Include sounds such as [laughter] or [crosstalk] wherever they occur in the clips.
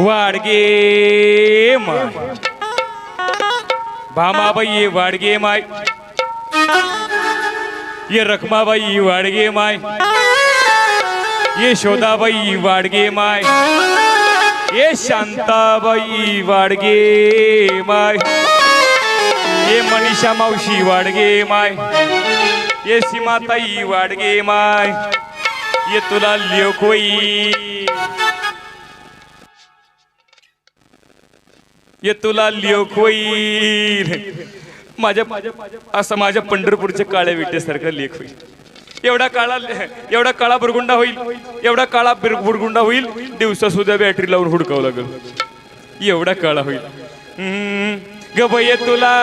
वाडगे माय. भामाबाई वाडगे माय. ये रखमाबाई वाडगे माय. ये शोधाबाई वाडगे माय. ये शांताबाई वाडगे माय. ये मनीषा मावशी वाडगे माय. ये सीमाताई वाडगे माय. ये तुला लिओकोई ये तुला लिओक होईल. माझ्या असं माझ्या पंढरपूरच्या काळ्या विटेसारखं लेख होईल. एवढा काळा एवढा काळा बुरगुंडा होईल. एवढा काळा बुरगुंडा होईल. दिवसा सुद्धा बॅटरी लावून हुडकावं लागेल. एवढा काळा होईल. हम्म, तुला.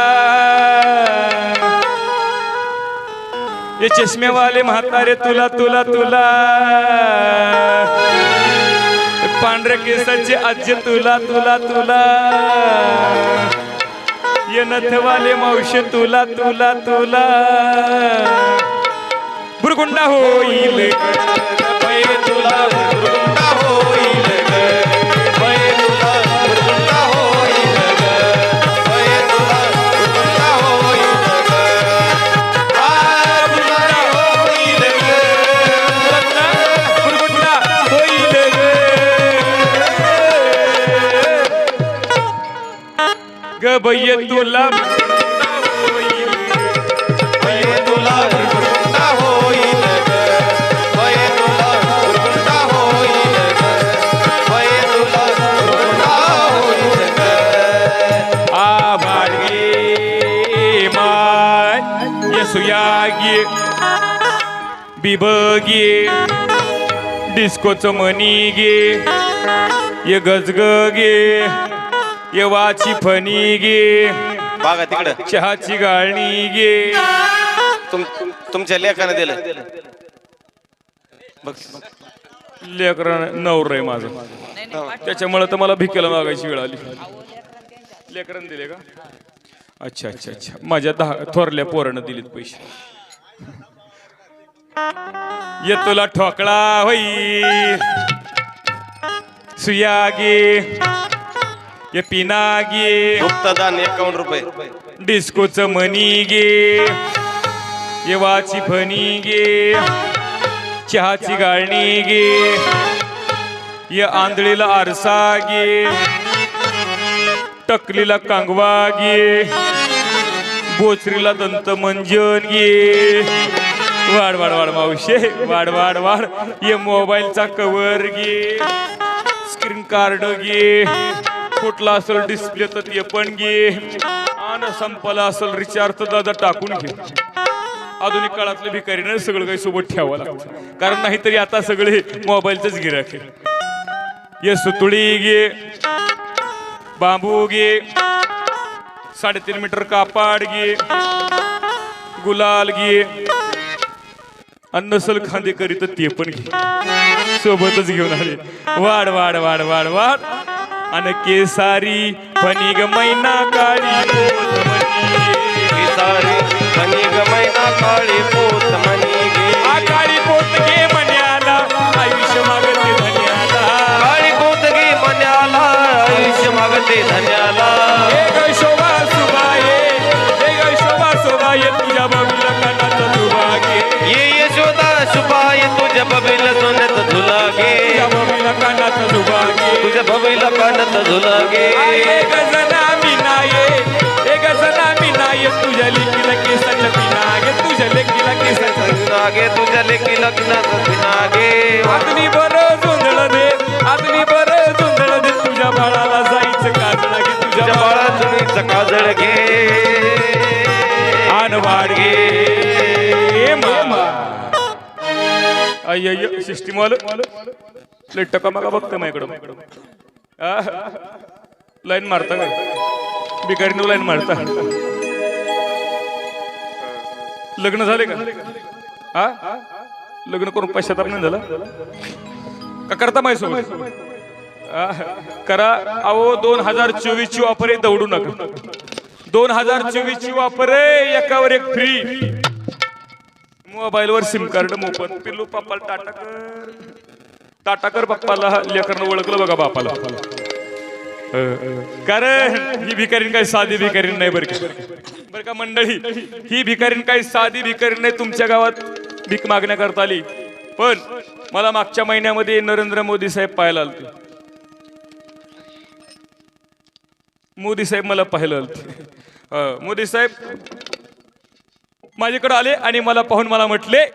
ये चष्मेवाले म्हातारे तुला तुला तुला. पांढऱ्या केसाचे आजी तुला तुला तुला. ये नथवाले मावशे तुला तुला तुला. बुरगुंडा होईल. तुला माय ये सुयागी बिबगे डिस्कोचं मनी गे ये गजग गे ये वाची फणी गे. बघा तिकडं. चहाची गाळणी गे. तुम तुमच्या लेखानं दिलं. बघ. लेकरा नवर आहे माझं. त्याच्यामुळे तर मला भिकेला मागायची वेळ आली. लेकरानं दिले का? अच्छा अच्छा अच्छा. माझ्या दहा थोरल्या पोरानं दिलेत पैसे. ये तुला ठोकळा होई. सुयागे ये पिनागे गुप्तदान एकावन्न रुपये. डिस्कोचं मनी गे। येवाची फणी गे। चहाची गाळणी गे। ये आंधळीला आरसा गे। टकलीला कांगवा गे। बोचरीला दंत मंजन गे। वाढ वाढ वाढ मावशे वाढ वाढ वाढ. ये मोबाईलचा कवर गे। स्क्रीन कार्ड घे फुटला असेल डिस्प्ले तर ते पण घे. आणि संपला असेल रिचार्ज तर दादा टाकून घे. आधुनिक काळातल्या भिकारीनं सगळं काही सोबत ठेवावं लागतं. कारण नाहीतरी आता सगळे मोबाईलचंच गिराक ये सुतुळी घे. बांबू घे. साडेतीन मीटर कापाड घे. गुलाल घे. अन्न नसल खांदे करीत ते पण घे. सोबतच घेऊन आले. वाढ वाढ वाढ वाढ वाढ. आणि केसारी फणी ग मैना काळी. पोत मणी. सारी मनी काळी पोत मनी गे काळी पोत घे मण्याला आयुष्य मागते धन्याला. काळी पोत गे मन्याला आयुष्य मागते धन्याला. हे ग शोभा सुबाये हे ग शोभा शोभाये तुझ्या बाबीला कानात तुबा घे ये यशोदा शुभाय तुझ्या बबीला सोन्यात झुला गे घे तुझ्या बबीला कानात झुला गे हे गजना हे गजना मिनाये तुझ्या लेकीला केसाच्या पिनागे तुझ्या लेकीला केसाच्या नागे तुझ्या लेकी लग्नात नागे आदली बर जोंधळ दे आदली बर जोंधळ दे तुझ्या बाळाला जायचं काजळ घे तुझ्या बाळा तुम्ही काजळ घे. आन वाडगे मामा अय्य सिस्टीम वाल लय टका मका बघतोय माझ्याकडं. लाईन मारता काय बिकारीनं लाईन मारता. लग्न झाले का? हा? लग्न करून पश्चाताप नाही झाला? का करता माहिती आ, करा. अहो दोन हजार चोवीस ची वापर दौडू नका. दोन हजार चोवीस ची वापर एकावर एक फ्री मोबाईल वर सिम कार्ड मोफत. पिल्लू पापाल टाटा कर. ताटाकर बाप्पाला लेकरनं ओळखलं बघा बापाला. कारण ही भिकारीन काही साधी भिकारीन नाही बरं का. बरं का मंडळी ही भिकारीन काही साधी भिकारीन नाही तुमच्या गावात भीक मागण्याकरता आली. पण मला मागच्या महिन्यामध्ये नरेंद्र मोदी साहेब पाहायला आलते. मोदी साहेब मला पाहिलं आलते. मोदी साहेब माझ्याकडे आले आणि मला पाहून मला म्हटले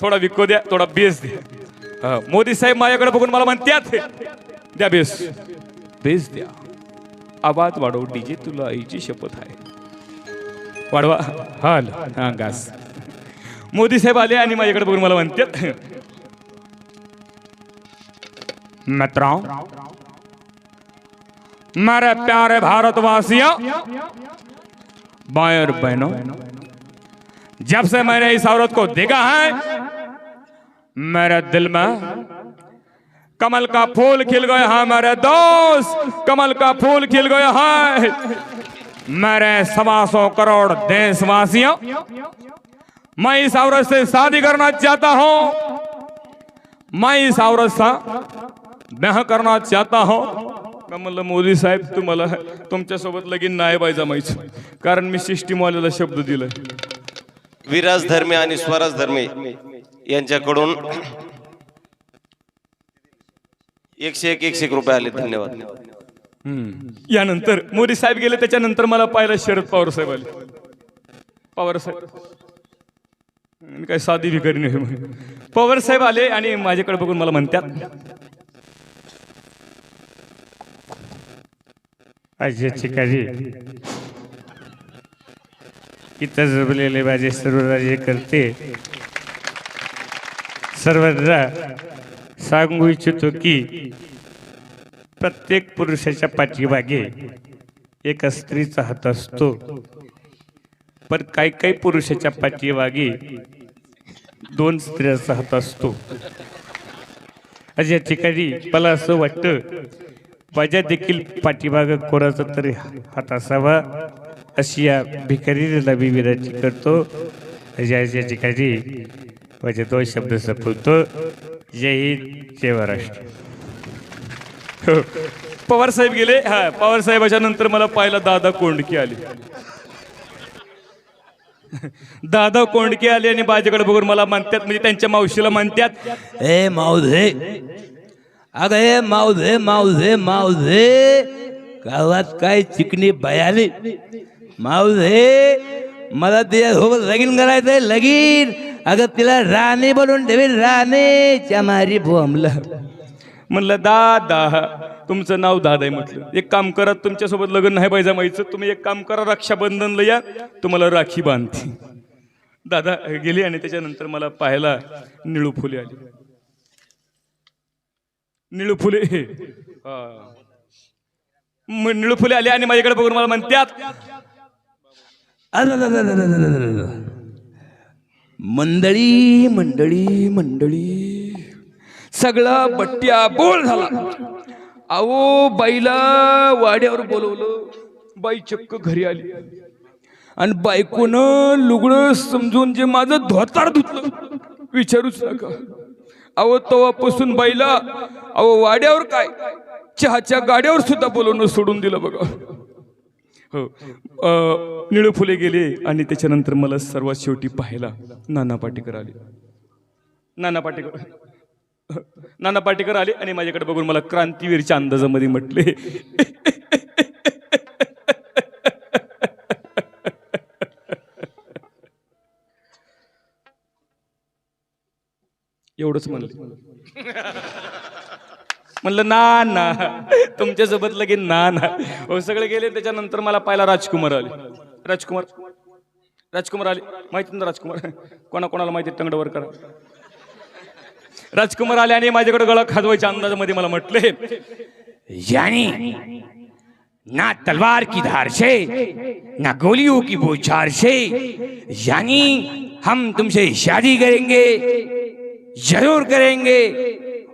थोडा विको द्या थोडा बेस द्या मोदी साहेब माझ्याकडे बघून मला म्हणतात द्या बेस. बेस द्या. आवाज वाढव डीजे तुला आईची शपथ आहे. वाढवा. हाल हा गास. मोदी साहेब आले आणि माझ्याकडे बघून मला म्हणतात मित्रांनो मेरे प्यारे भारतवासियों भाई और बहनों जब से मैंने इस औरत को देखा है मेरे दिल में। कमल का फूल खिल गया है मेरे दोस्त। कमल का फूल खिल गया है। मेरे सवा सौ करोड़ देशवासियों मैं इस औरत से शादी करना चाहता हूं। मैं इस औरत से ब्याह करना चाहता हूं। का म्हणलं मोदी साहेब तुम्हाला तुमच्यासोबत लगीन नाही पाहिजे जमायचं कारण मी सिस्टीमवाल्याला शब्द दिलाय. विराज धर्मे आणि स्वराज धर्मे. यांच्याकडून एकशे एक एकशे एक रुपये आले. धन्यवाद. यानंतर मोदी साहेब गेले त्याच्यानंतर मला पाहिलं शरद पवार साहेब आले. पवार साहेब. मी काय साधी भिकारी नाही. पवार साहेब आले आणि माझ्याकडे बघून मला म्हणतात इथं जमलेले माझे सर्व राज्यकर्ते सर्वांना सांगू इच्छितो की प्रत्येक पुरुषाच्या पाठीमागे एका स्त्रीचा हात असतो. पण काही काही पुरुषाच्या पाठीमागे दोन स्त्रियाचा हात असतो. या ठिकाणी मला असं वाटतं माझ्या देखील पाठीमाग कोणाचा तरी हात असावा अशी या भिकारी नवी विनंती करतो. अशा अशा ठिकाणी माझे दोन शब्द संपवतो जय हिंद जय महाराष्ट्र हो. पवार साहेब गेले हा पवार साहेबाच्या नंतर मला पाहिला दादा कोंडके आले दादा कोंडके आले आणि माझ्याकडे बघून मला म्हणतात म्हणजे त्यांच्या मावशीला म्हणतात ए मावधे अगं ए मावधे मावधे मावधे गावात काय चिकणी बयाली मावधे मला तिच्यासोबत लगीन करायचंय लगीन अगं तिला राणे बोलून ठेवे राणेच्या मारी भोमला म्हणलं दादा तुमचं नाव दादा आहे म्हटलं. एक काम करा तुमच्यासोबत लग्न नाही पाहिजे माहिती तुम्ही एक काम करा रक्षाबंधन या तुम्हाला राखी बांधते. दादा गेली आणि त्याच्यानंतर मला पाहायला निळू फुले आली. निळू फुले? निळू फुले आली आणि माझ्याकडे बघून मला म्हणत्यात मंडळी मंडळी मंडळी. सगळा बट्ट्या बोळ झाला. अहो बाईला वाड्यावर बोलवलं. बाई चक्क घरी आली. आणि बायकोनं लुगडं समजून जे माझं धोतार धुतलं. विचारूच नका. अहो तेव्हापासून बाईला अहो वाड्यावर काय? चहाच्या गाड्यावर सुद्धा बोलवणं सोडून दिलं बघा. हो. निळू फुले गेले आणि त्याच्यानंतर मला सर्वात शेवटी पाहायला नाना पाटेकर आले. नाना पाटेकर नाना पाटेकर आले आणि माझ्याकडे बघून मला क्रांतीवीरच्या अंदाजामध्ये म्हटले. एवढंच म्हणले. म्हणलं ना ना तुमच्यासोबत लगेच ना ना. हो सगळे गेले त्याच्यानंतर मला पाहिला राजकुमार आले. राजकुमार राजकुमार आले. माहिती ना राजकुमार? कोणाकोणाला माहिती तंगडवर करा. राजकुमार आले आणि माझ्याकडे गळा खाजवायच्या अंदाजामध्ये मला म्हटले यानी ना तलवार की धार से ना गोलियों की बौछार से यानी हम तुमसे शादी करेंगे जरूर करेंगे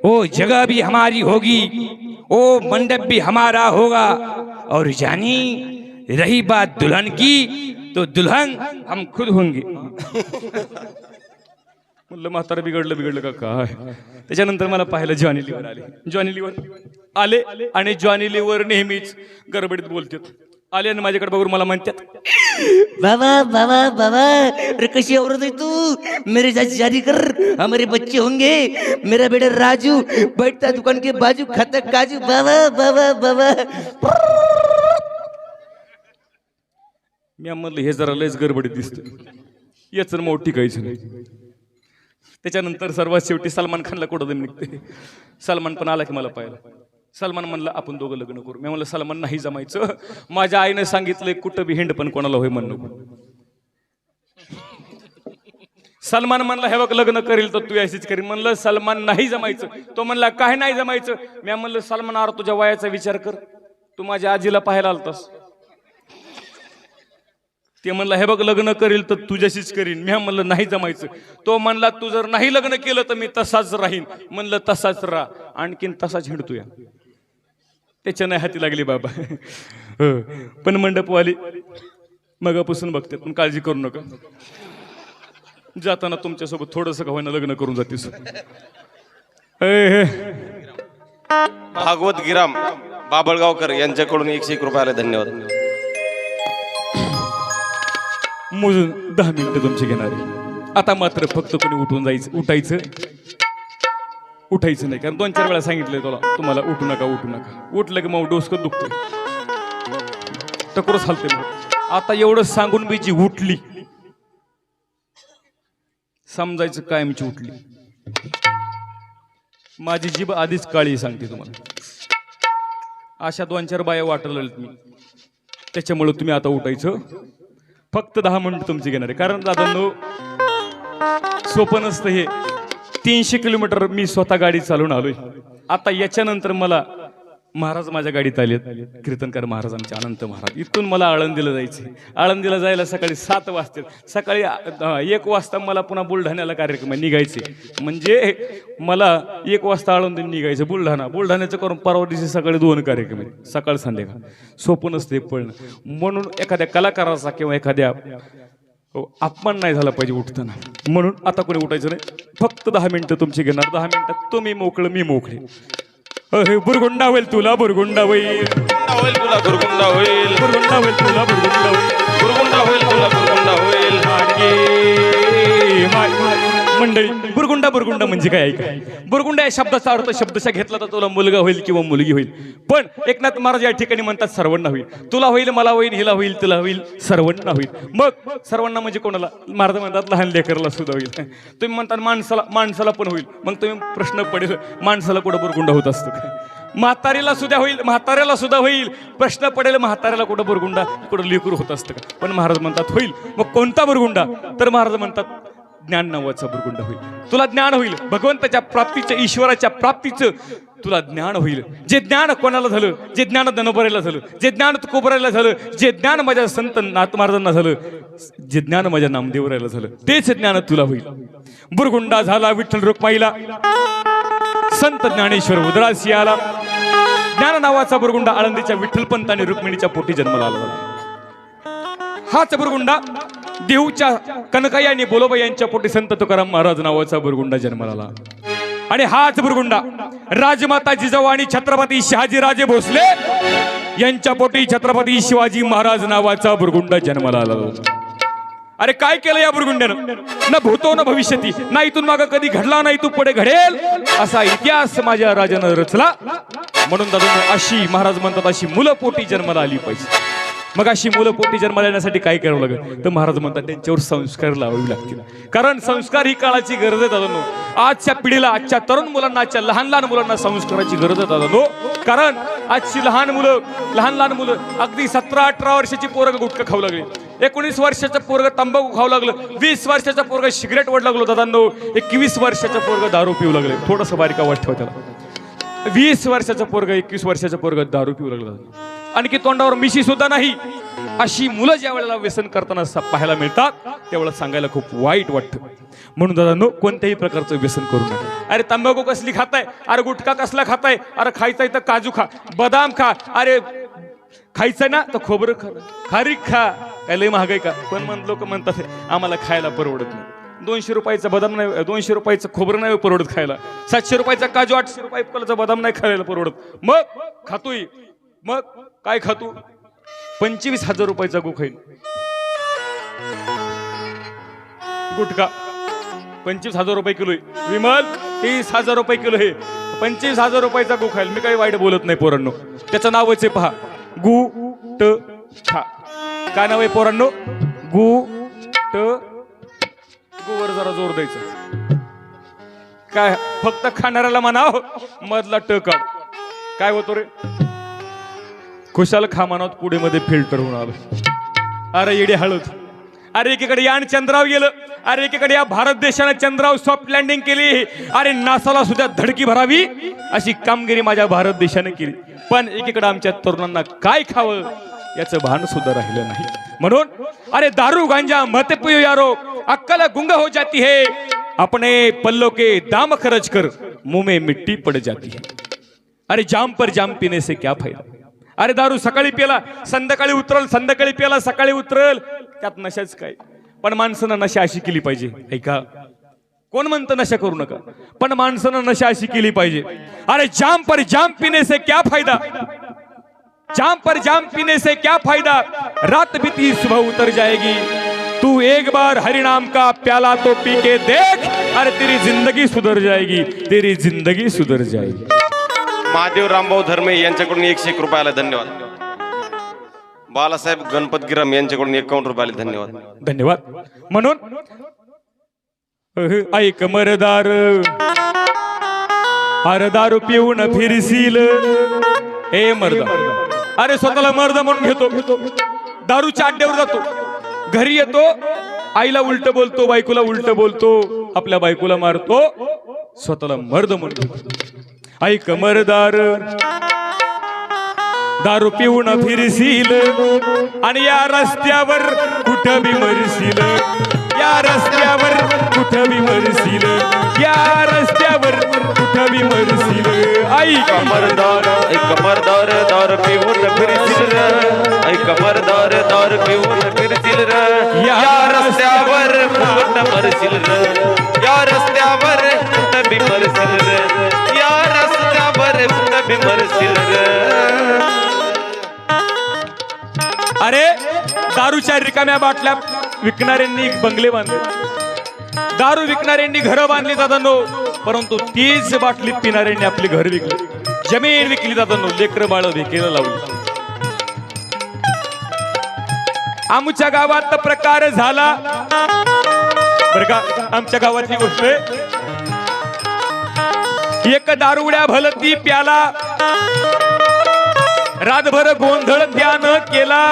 ओ जगह भी हमारी होगी ओ मंडप भी हमारा होगा। और यानी रही बात दुल्हन की तो दुल्हन हम खुद होंगे। [laughs] म्हणलं म्हातारा बिघडलं बिघडलं का काय? त्याच्यानंतर मला पाहिलं जॉनी लिव्हर आले. जॉनी लिव्हर आले आणि जॉनी लिव्हर नेहमीच गडबडीत बोलतात. आले आणि माझ्याकडे बघून मला म्हणतात बाबा बाबा बाबा अरे कशी औरत है तू? मेरे साथ शादी कर हमारे बच्चे होंगे। मेरा बेटा राजू बैठता दुकान के बाजू खाता काजू। बाबा बाबा बाबा। मी म्हणलं हे जरा लयच गडबडीत दिसतं याच मग टिकायचं नाही. त्याच्यानंतर सर्वात शेवटी सलमान खानला कुठं निघते सलमान पण आला की मला पाहिलं सलमान म्हणलं आपण दोघं लग्न करू. मी म्हणलं सलमान नाही जमायचं. माझ्या आईने सांगितलंय कुठं बी हिंड पण कोणाला होय म्हण. सलमान म्हणला हे बघ लग्न करील तर तू अशीच करील म्हणलं सलमान नाही जमायचं. तो म्हणला काय नाही जमायचं? मी म्हणलं सलमान आर तुझ्या वयाचा विचार कर. तू माझ्या आजीला पाहायला आलतास. ते म्हणलं हे बघ लग्न करील तर तुझ्याशीच करीन. मी म्हणलं नाही जमायचं. तो म्हणला तू जर नाही लग्न केलं तर मी तसाच राहीन. म्हणलं तसाच राहा. आणखीन तसाच हिंडतोय. त्याच्या नाही हाती लागली बाबा. हो. पण मंडपवाली मगापासून बघते पण काळजी करू नका. जाताना तुमच्यासोबत थोडस होईना लग्न करून हे. भागवत गिराम बाबळगावकर यांच्याकडून एकशे एक रुपयाला धन्यवाद. मोजून दहा मिनिटं तुमची घेणार. आता मात्र फक्त कोणी उठून जायचं उठायचं. उठायचं नाही. कारण दोन चार वेळा सांगितलंय तुला. तुम्हाला उठू नका उठू नका. उठलं की मग डोसकं दुखतोय. टकोरच हलते मग. आता एवढं सांगून बीची जी उठली. समजायचं कायमची उठली. माझी जीभ आधीच काळी सांगते तुम्हाला. अशा दोन चार बाया वाटलं मी. त्याच्यामुळे तुम्ही आता उठायचं. फक्त दहा मिनिट तुमची घेणार आहे. कारण दादा सोपं नसतं हे. तीनशे किलोमीटर मी स्वतः गाडी चालवून आलोय. आता याच्यानंतर मला महाराज माझ्या गाडीत आले कीर्तनकार महाराज आमचे अनंत महाराज. इथून मला आळंदीला जायचे आळंदीला जायला सकाळी सात वाजते सकाळी एक वाजता मला पुन्हा बुलढाण्याला कार्यक्रम निघायचे म्हणजे मला एक वाजता आळंदी निघायचं बुलढाणा. बुलढाण्याचं करून परवा दिवशी सकाळी दोन कार्यक्रम आहेत. सकाळ संध्याकाळ. सोपं नसते पळणं. म्हणून एखाद्या कलाकाराचा किंवा एखाद्या अपमान नाही झाला पाहिजे उठताना. म्हणून आता कोणी उठायचं नाही. फक्त दहा मिनिटं तुमची घेणार. दहा मिनिटात तुम्ही मोकळं मी मोकळे. अरे बुरगुंडा होईल तुला बुरगुंडा होईल. होईल तुला गुरगुंडा होईल. बुरगुंडा होईल तुला बुरगुंडा होईल. गुरगुंडा होईल तुला गुरगुंडा होईल. मंडळी बुरगुंडा बुरगुंडा म्हणजे काय? ऐका. बुरगुंडा या शब्दाचा अर्थ शब्दशा घेतला तर तुला मुलगा होईल किंवा मुलगी होईल. पण एकनाथ महाराज या ठिकाणी म्हणतात सर्वांना होईल. तुला होईल मला होईल हिला होईल तुला होईल सर्वांना होईल. मग सर्वांना म्हणजे कोणाला? महाराज म्हणतात लहान लेकरला सुद्धा होईल. तुम्ही म्हणतात माणसाला माणसाला पण होईल. मग तुम्ही प्रश्न पडेल माणसाला कुठं बुरगुंडा होत असतो? म्हातारीला सुद्धा होईल म्हाताऱ्याला सुद्धा होईल. प्रश्न पडेल म्हाताऱ्याला कुठं बुरगुंडा कुठं लेकरू होत असतं का? पण महाराज म्हणतात होईल. मग कोणता बुरगुंडा? तर महाराज म्हणतात ज्ञान नावाचा भुरगुंड होईल. तुला ज्ञान होईल. भगवंताच्या प्राप्तीचं ईश्वराच्या प्राप्तीचं तुला ज्ञान होईल. जे ज्ञान कोणाला झालं? जे ज्ञान दनोबऱ्याला झालं. जे ज्ञान तुकोबरायला झालं. जे ज्ञान माझ्या संत नातमहाराजांना झालं. जे ज्ञान माझ्या नामदेवरायला झालं. तेच ज्ञान तुला होईल. बुरगुंडा झाला विठ्ठल रुक्माईला. संत ज्ञानेश्वर उदरासी आला ज्ञान नावाचा बुरगुंडा आळंदीच्या विठ्ठलपंत आणि रुक्मिणीच्या पोटी जन्माला आला. हाच बुरगुंडा. देऊच्या कनकाई आणि बोलोबा यांच्या पोटी संत तुकाराम महाराज नावाचा बुरगुंडा जन्माला आला. आणि हाच बुरगुंडा राजमाता जिजाऊ आणि छत्रपती शहाजी राजे भोसले यांच्या पोटी छत्रपती शिवाजी महाराज नावाचा बुरगुंडा जन्माला आला. अरे काय केलं या बुरगुंड्यानं? ना भूतो ना भविष्यती. ना इथून माग कधी घडला नाही तू पुढे घडेल असा इतिहास माझ्या राजानं रचला. म्हणून दादा अशी महाराज म्हणतात अशी मुलं पोटी जन्माला आली पाहिजे. मग अशी मुलं पोटी जन्माला येण्यासाठी काय करावं लागेल? तर महाराज म्हणतात त्यांच्यावर संस्कार लावावे लागतील. कारण संस्कार ही काळाची गरज आहे दादा आजच्या पिढीला आजच्या तरुण मुलांना आजच्या लहान लहान मुलांना संस्काराची गरज आहे दादा कारण आजची लहान मुलं लहान लहान मुलं अगदी सतरा अठरा वर्षाची पोरं गुटखा खाऊ लागली. एकोणीस वर्षाचं पोरग तंबाखू खाऊ लागलं. वीस वर्षाचा पोरग सिगरेट ओढ लागलो दादांनो. एकवीस वर्षाचा पोरग दारू पिऊ लागले. थोडंसं बारीका आवाज ठेवा त्याला. वीस वर्षाचा पोरग एकवीस वर्षाचा पोरग दारू पिऊ लागला आणखी तोंडावर मिशी सुद्धा नाही. अशी मुलं ज्या वेळेला व्यसन करताना पाहायला मिळतात त्यावेळेला सांगायला खूप वाईट वाटतं. म्हणून दादा कोणत्याही प्रकारचं व्यसन करू नका. अरे तंबाखू कसली खाताय? अरे गुटखा कसला खाताय? अरे खायचा तर काजू खा बदाम खा. अरे खायचं ना तर खोबरं खा. खारीक खा. काय लय महागाई का? पण म्हण लोक म्हणतात आम्हाला खायला परवडत नाही. दोनशे रुपयाचा बदाम नाही दोनशे रुपयाचं खोबरं नाही परवडत खायला. सातशे रुपयाचा काजू आठशे रुपये बदाम नाही खायला परवडत. मग खातोय. मग काय खातो? पंचवीस हजार रुपयाचा गो खाईन. गुटखा. पंचवीस हजार रुपये किलो आहे. विमल तीस हजार रुपये किलो हे पंचवीस हजार रुपयाचा गु खाईल. मी काही वाईट बोलत नाही पोरांनो. त्याचं नावच आहे पहा गु ट छा काय नाव आहे पोरांनो? गु ट गुवर जरा जोर द्यायचा. काय फक्त खाणाऱ्याला म्हणाव? मधला ट काढ काय होतो रे? खुशाल खामानात पुढे मध्ये फिल्टर होऊन आलं अरे येडे हळद. अरे एकीकडे यान चंद्राव गेलं. अरे एकीकडे या भारत देशाने चंद्राव सॉफ्ट लँडिंग केली. अरे नासाला सुद्धा धडकी भरावी अशी कामगिरी माझ्या भारत देशाने केली. पण एकीकडे आमच्या तरुणांना काय खावं याचं भान सुद्धा राहिलं नाही. म्हणून अरे दारू गांजा मत पियो यारो अक्कल गुंग हो जाती है. अपने पल्लो के दाम खर्च कर मुंह में मिट्टी पड़ जाती है. अरे जाम पर जाम पीने से क्या फायदा? अरे दारू सकाळी पियाला संध्याकाळी उतरल संध्याकाळी पियाला सकाळी उतरल. त्यात नशाच काय? पण माणसानं नशा अशी केली पाहिजे. ऐका. कोण म्हणतं नशा करू नका? पण माणसानं नशा अशी केली पाहिजे. अरे जाम पर जाम पिने से क्या फायदा? जाम पर जाम पीने से क्या फायदा? रात बीती सुबह उतर जाएगी। तू एक बार हरिनाम का प्याला तो पी के देख। अरे तेरी जिंदगी सुधर जाएगी। तेरी जिंदगी सुधर जाएगी। महादेव रामभाऊ धर्मे यांच्याकडून एकशे एक रुपयाला धन्यवाद. बालासाहेब गणपत गिरम यांच्याकडून एकावन्न रुपयाला धन्यवाद. धन्यवाद. म्हणून ऐक मरदार. अरे दारू पिऊन फिरशील. हे मर्द. अरे स्वतःला मर्द म्हणून घेतो. दारूच्या अड्ड्यावर जातो. घरी येतो आईला उलट बोलतो बायकोला उलट बोलतो आपल्या बायकोला मारतो. स्वतःला मर्द म्हणून घेतो. ऐक मरदार. दारू पिऊन फिरशील आणि या रस्त्यावर कुठं बी मरशील. या रस्त्यावर कुठं बी मरशील. या रस्त्यावर कुठं बी मरशील. आई कमरदार ऐ कमरदार दार पिऊन फिरतील र ऐ कमरदार दार पिऊन फिरतील र या रस्त्यावर कुठं मरशील. र या रस्त्यावर कुठं बी मरशील. र मरशील अरे दारूच्या रिकाम्या बाटल्या विकणाऱ्यांनी बंगले बांधले. दारू विकणाऱ्यांनी घरं बांधली जातानो परंतु तीच बाटली पिणाऱ्यांनी आपली घर विकली. जमीन विकली जातानो लेकर बाळ विकेला लावली. आमच्या गावात तर प्रकार झाला. बरं का आमच्या गावातली गोष्ट आहे एक दारुड्या भलती प्याला. रातभर गोंधळ त्यानं केला.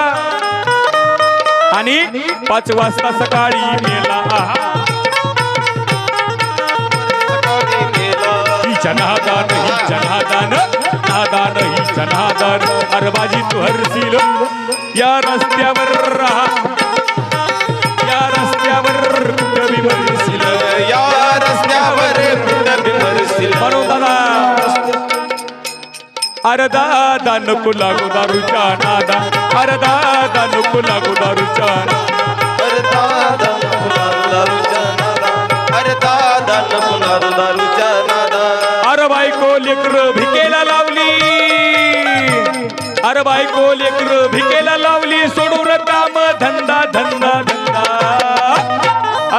आणि पाच वाजता सकाळी मेला. हिच्या नादान हिच्या नादान नादान हिच्या नादान. अरबाजी तू हरशील. या रस्त्यावर राहा. या रस्त्यावर कुठं बी अरे दादा नको लागू दारूच्या नादा अरे दादा नको लागू दारूच्या नादा. अरे बायको लेकर भिकेला लावली अरे बायको लेकर भिकेला लावली सोडून काम धंदा धंदा धंदा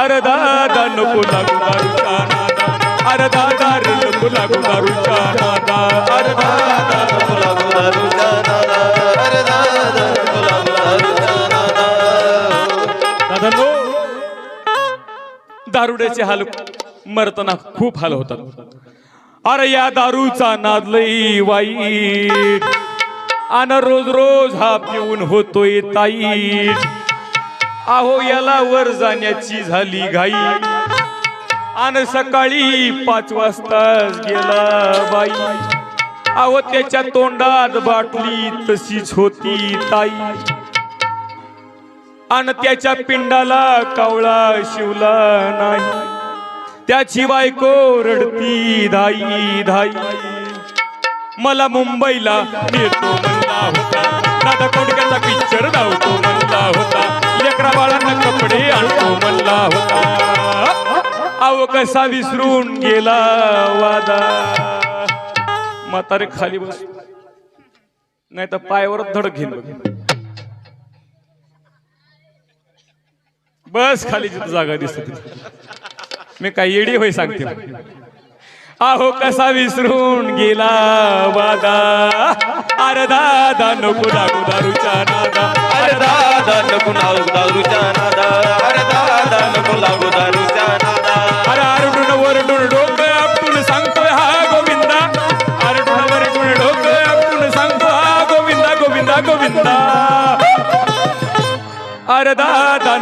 अरे दादा नको लागू दारूच्या नादा अरे दादा रे नको लागू दारूच्या नादा अरे दादा त्याचे हाल मरताना खूप हाल होतात. अरे या दारूचा नाद लई वाईट. आन रोज रोज हा पिऊन होतोय ताई आहो याला वर जाण्याची झाली घाई. आन सकाळी पाच वाजताच गेला बाई. आहो त्याच्या तोंडात बाटली तशीच होती ताई. आणि त्याच्या पिंडाला कावळा शिवला नाही. त्याची बायको रडती धाई धाई मला मुंबईला नेतो म्हणला होता. दादा कोंडक्याचा पिक्चर धावतो म्हणला होता. लेकरा बाळांना कपडे आणतो म्हणला होता. अव कसा विसरून गेला वादा. म्हातारे खाली बस. नाही तर पायावर धडक घेईन बस खाली जिथं जागा दिसत मी काय येडी होय सांगते. अहो कसा विसरून गेला वादा. अरे दादा नको लागू दारूच्या नादा. अरे दादा नको लागू दारूच्या नादा. अरे दादा नको लागू दारू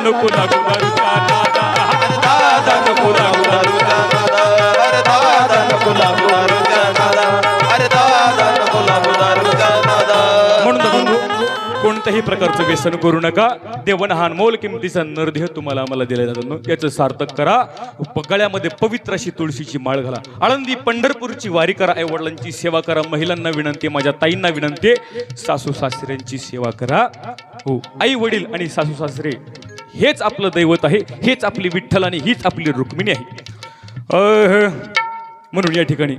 नको लागू दादा नको लागू दारूच्या अरे दादा नको लागू अरे दादा नको लागू म्हणून बंधू कोणत्याही प्रकारचं व्यसन करू नका. देवन हा अनमोल किमतीचा नरदेह तुम्हाला आम्हाला दिला जातो याचं सार्थक करा. गळ्यामध्ये पवित्र अशी तुळशीची माळ घाला. आळंदी पंढरपूरची वारी करा. आई वडिलांची सेवा करा. महिलांना विनंती माझ्या ताईंना विनंती. सासू सासऱ्यांची सेवा करा. हो. आई वडील आणि सासू सासरे हेच आपलं दैवत आहे हेच आपली विठ्ठल आणि हीच आपली रुक्मिणी आहे. अह, म्हणून या ठिकाणी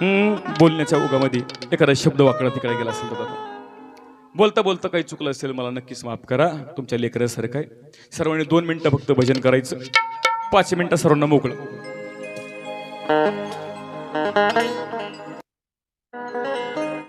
हम्म, बोलण्याच्या ओघामध्ये एखादा शब्द वाकडा तिकडे गेला असेल तर बोलता बोलता काही चुकलं असेल मला नक्कीच माफ करा. तुमच्या लेकरासारखं आहे. सर्वांनी दोन मिनिटं फक्त भजन करायचं. पाच मिनिटं सर्वांना मोकळं.